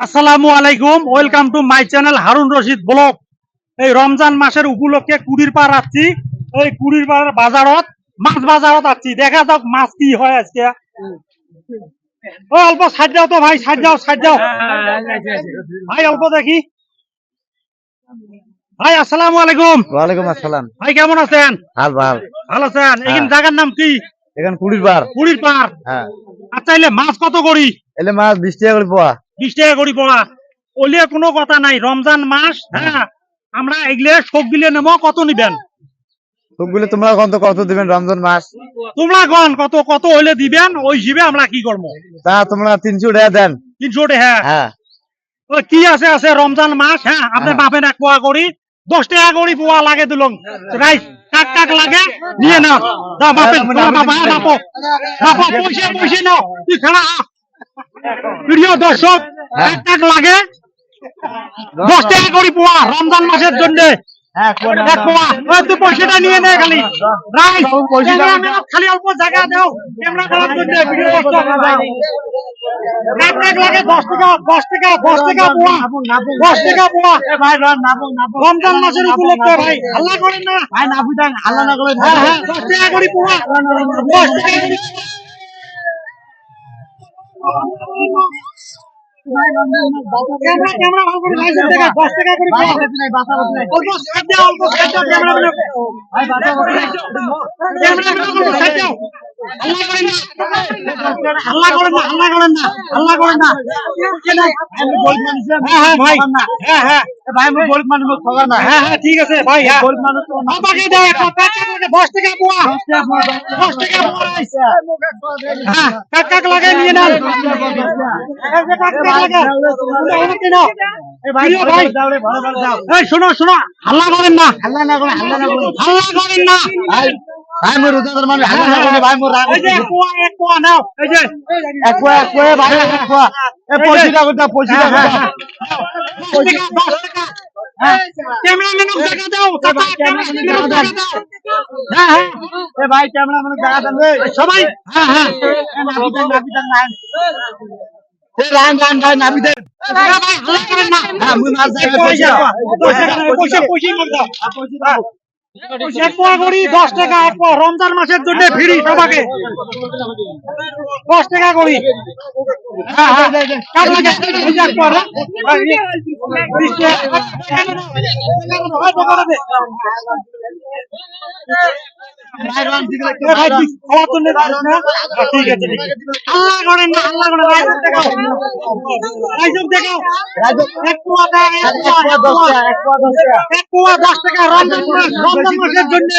আসসালামু আলাইকুম welcome to my channel Harun Rashid blog. এই রমজান মাসের উপলক্ষে কুড়ির পার আসছি। এই কুড়ির পার বাজারত মাছ বাজারত আসছি। দেখা যাক মাছ কি হয় আজকে। ও অল্প সাইড যাও তো ভাই সাইড যাও সাইড যাও ভাই অল্প দেখি। ভাই আসসালামু আলাইকুম। ওয়ালাইকুম আসসালাম। ভাই কেমন আছেন? ভালো ভালো। ভালো আছেন। এখানে। জায়গার নাম কি? এখানে কুড়ির বার কুড়ির পার হ্যাঁ। আচ্ছা এলে মাছ কত করি? এলে মাছ বিশ টাকা করে পোয়া বিশ টাকা করি পড়া ওলিয়ে কোনো কথা নাই রমজান মাস হ্যাঁ। আমরা এগুলো শোক নেব কত নিবেন? সবগুলো তোমরা কত কত দিবেন রমজান মাস তোমরা গন কত কত হইলে দিবেন ওই হিসেবে আমরা কি করব? তা তোমরা তিনশো টাকা দেন। তিনশো হ্যাঁ। হ্যাঁ। কি আছে আছে রমজান মাস হ্যাঁ আপনি হ্যাঁ। বাপেন এক পোয়া করি। দশ টাকা করি পোয়া লাগে দুলং। রাইস কাক কাক লাগে নিয়ে নাও। দা বাপে বাবা বাপো বাপো পয়সা পয়সা নাও। তুই খেলা। প্রিয় দর্শক হ্যাঁ। কাক কাক লাগে। দশ টাকা করি পোয়া রমজান মাসের জন্য। তুই পয়সাটা নিয়ে নে খালি খালি অল্প জায়গা দাও ক্যামেরা করার জন্য ভিডিও এক এক লাগে দশ টাকা দশ টাকা দশ টাকা পোয়া দশ টাকা পোয়া ভাই রমজান মাসের উপলক্ষে ভাই আল্লাহ করেন না ভাই নাফি দেন আল্লাহ না করে হ্যাঁ হ্যাঁ দশ টাকা করে পোয়া দশ টাকা করে আল্লাহ করেন না আল্লাহ করেন না আল্লাহ করেন না হ্যাঁ হ্যাঁ ভাই হ্যাঁ হ্যাঁ ভাই আমি গরিব মানুষ খবর না হ্যাঁ হ্যাঁ ঠিক আছে ভাই হ্যাঁ গরিব মানুষ। আমাকে দাও একটা কাক লাগে দশ টাকা পোয়া দশ টাকা পোয়া হ্যাঁ কাক লাগে নিয়ে নাও শোনো শোনো হাল্লা করেন না আল্লাহ না করে আল্লাহ না করে হাল্লা করেন না ভাই মোর রোজাদার মানুষ আল্লাহ না করে ভাই মোর রাগ এই যে এক পোয়া নাও এই যে এক পোয়া ভাই এক এ পয়সা টাকা পয়সা টাকা দাও দশ টাকা দশ টাকা হ্যাঁ হ্যাঁ মানে সবাই হ্যাঁ হ্যাঁ রান রান দেন হ্যাঁ হ্যাঁ এক পোয়া করি দশ টাকা এক পোয়া রমজান মাসের জন্য ফ্রি সবাকে দশ টাকা করি হ্যাঁ ঠিক আছে আল্লাহ করেন না আল্লাহ করেন রাইজক দেখাও। রাইজক দেখাও। এক পোয়া দেয় এক পোয়া এক পোয়া এক পোয়া দশ টাকা দশ রমজান মাস রমজান মাসের জন্য।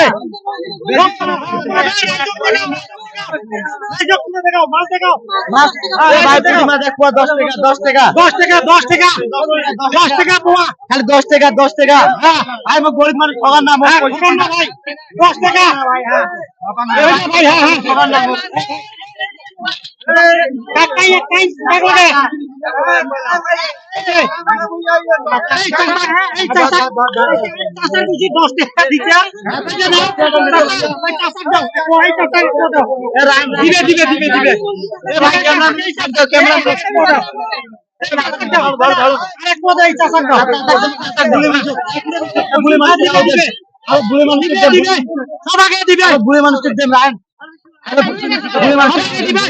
খালি দশ টাকা দশ টাকা হ্যাঁ ভাই গরিব মানুষ ঠগান না হ্যাঁ, দশ টাকা ভাই হ্যাঁ হ্যাঁ দিবে দিবে। দিবে দিবে ভাই ক্যামেরা ক্যামেরা দাও আরেক পদে এই চাচা দাও গুলি মানুষ গুলি মানুষ দিবে। গুলি মানুষ দিবে দিবে সবাইকে দিবে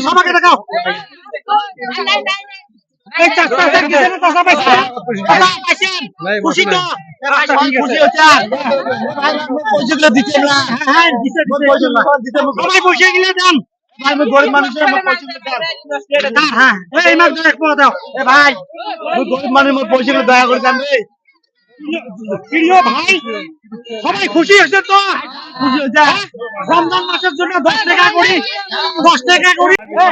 সবাইকে দেখাও খুশি তো আচ্ছা হ্যাঁ গরিব মানুষের হ্যাঁ হ্যাঁ ভাই গরিব মানুষ পয়সাগুলো দয়া করে রে প্রিয় হ্যাঁ?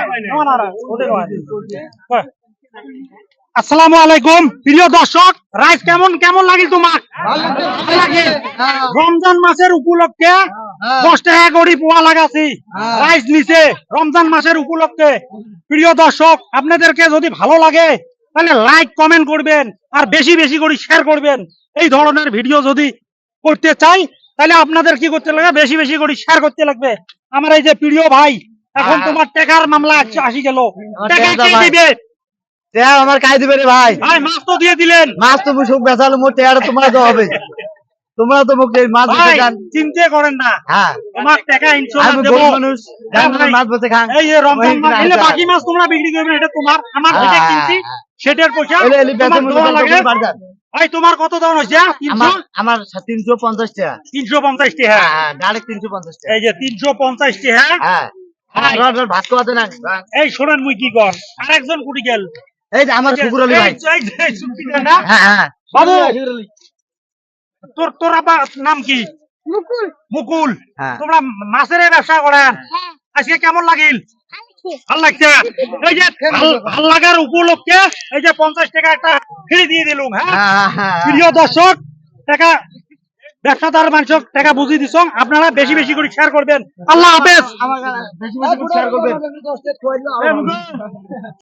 আলাইকুম, প্রিয় দর্শক, রাইস কেমন কেমন লাগে তোমার? রমজান মাসের উপলক্ষে দশ টাকা করে পোয়া লাগাছি, রাইস নিচে রমজান মাসের উপলক্ষে। প্রিয় দর্শক, আপনাদেরকে যদি ভালো লাগে তাহলে লাইক কমেন্ট করবেন আর বেশি বেশি করে শেয়ার করবেন। এই ধরনের ভিডিও যদি করতে চাই তাহলে আপনাদের কি করতে লাগবে? বেশি বেশি করে শেয়ার করতে লাগবে। আমার এই যে প্রিয় ভাই এখন তোমার টাকার মামলা আসি গেল। টাকা কে দিবে? আমার কাজ দিবে রে ভাই। ভাই মাছ তো দিয়ে দিলেন। মাছ তো সুখ বেচালো মোর টাকাটা তোমার তো হবে। তোমরা তো মুখ মাছ ভাই খান। চিন্তা করেন না। হ্যাঁ। তোমার টাকা ইনশোরেন্স আমি দেবো। মানুষ জানি মাছ বেচে খান। এই যে রমজান মাস এলে। বাকি মাছ তোমরা বিক্রি করবে এটা তোমার আমার হ্যাঁ, যেটা হ্যাঁ, কিনছি হ্যাঁ। সেটার পয়সা তোমার লাগে ভাই তোমার কত দাম হয়েছে? আমার আমার তিনশো পঞ্চাশ টাকা। তিনশো পঞ্চাশ টাকা। হ্যাঁ ডাইরেক্ট তিনশো পঞ্চাশ টাকা। এই যে তিনশো পঞ্চাশ টাকা। হ্যাঁ। হ্যাঁ। ভাত খাওয়াতে না এই শোনেন মুই কি কর। আর একজন কুটি গেল। এই যে আমার শুকুর আলী ভাই। হ্যাঁ হ্যাঁ। বাবু। তোর তোর আবার নাম কি? মুকুল। মুকুল। হ্যাঁ। তোমরা মাছের ব্যবসা করেন। হ্যাঁ। আজকে কেমন লাগিল? ভালো লাগছে। এই যে ভাল- লাগার উপলক্ষে এই যে পঞ্চাশ টাকা একটা ফ্রি দিয়ে দিলুম হ্যাঁ? হ্যাঁ, প্রিয় দর্শক টাকা ব্যবসাদার মানুষ টাকা বুঝিয়ে দিছ। আপনারা বেশি বেশি করে শেয়ার করবেন। আল্লাহ হাফেজ। বেশি বেশি করে শেয়ার করবেন।